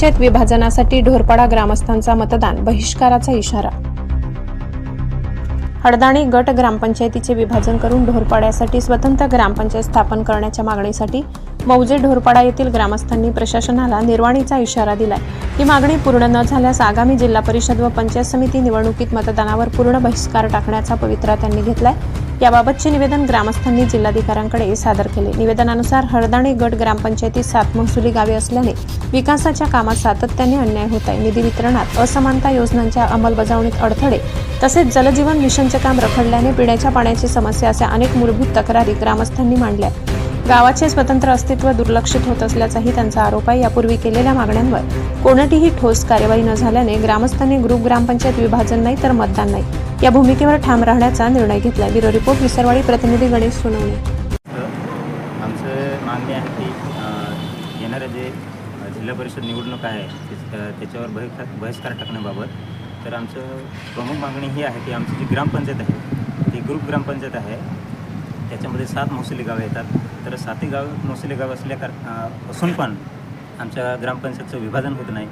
ग्रामपंचायत विभाजनासाठी ढोरपाडा ग्रामस्थांचा मतदान बहिष्काराचा इशारा. हडदाणी गट ग्रामपंचायतीचे विभाजन करून ढोरपाड्यासाठी स्वतंत्र ग्रामपंचायत स्थापन करण्याच्या मागणीसाठी मौजे ढोरपाडा येथील ग्रामस्थांनी प्रशासनाला निर्वाणीचा इशारा दिलाय. ही मागणी पूर्ण न झाल्यास आगामी जिल्हा परिषद व पंचायत समिती निवडणुकीत मतदानावर पूर्ण बहिष्कार टाकण्याचा पवित्रा त्यांनी घेतलाय. याबाबतचे निवेदन ग्रामस्थांनी जिल्हाधिकाऱ्यांकडे सादर केले. निवेदनानुसार हळदाणे गट ग्रामपंचायतीत सात महसुली गावे असल्याने विकासाच्या कामात सातत्याने अन्याय होत आहे. निधी वितरणात असमानता योजनांच्या अंमलबजावणीत अडथळे तसेच जलजीवन मिशनचे काम रखडल्याने पिण्याच्या पाण्याची समस्या अशा अनेक मूलभूत तक्रारी ग्रामस्थांनी मांडल्या. गावाचे स्वतंत्र अस्तित्व दुर्लक्षित होत असल्याचाही त्यांचा आरोप आहे. यापूर्वी केलेल्या मागण्यांवर कोणतीही ठोस कार्यवाही न झाल्याने ग्रामस्थांनी ग्रुप ग्रामपंचायत विभाजन नाही तर मतदान नाही. या भूमिकेवर ठाम राहण्याचा निर्णय घेतला. ब्युरो रिपोर्ट विसरवाडी प्रतिनिधी गणेश सोनवणे. आमचं मागणी आहे की येणारे जे जिल्हा परिषद निवडणूक आहे त्याच्यावर बहिष्कार बहिष्कार टाकण्याबाबत तर आमचं प्रमुख मागणी ही आहे की आमची जी ग्रामपंचायत आहे ती ग्रुप ग्रामपंचायत आहे त्याच्यामध्ये सात महसुली गावं येतात. तर सातही गाव महसुली गाव असल्या कार असून पण आमच्या ग्रामपंचायतचं विभाजन होत नाही.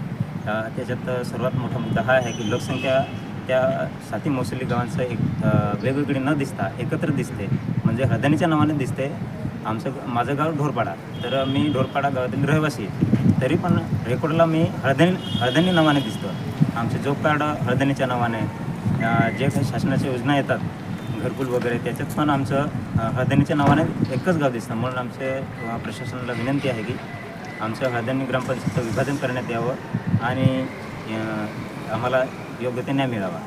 त्याच्यात सर्वात मोठा मुद्दा हा आहे की लोकसंख्या त्या साथी महसुली गावांचं एक वेगवेगळी न दिसता एकत्र दिसते. म्हणजे हळदणीच्या नावाने दिसते. आमचं माझं गाव ढोरपाडा. तर मी ढोरपाडा गावातील रहिवासी आहे. तरी पण रेकॉर्डला मी हळदणी हळदणी नावाने दिसतो. आमचे जॉब कार्ड हळदणीच्या नावाने जे काही शासनाच्या योजना येतात घरकुल वगैरे त्याच्यात पण आमचं हळदणीच्या नावाने एकच गाव दिसतं. म्हणून आमचे प्रशासनाला विनंती आहे की आमचं हळदणी ग्रामपंचायतचं विभाजन करण्यात यावं आणि आम्हाला योग्य ते न्याय मिळावा.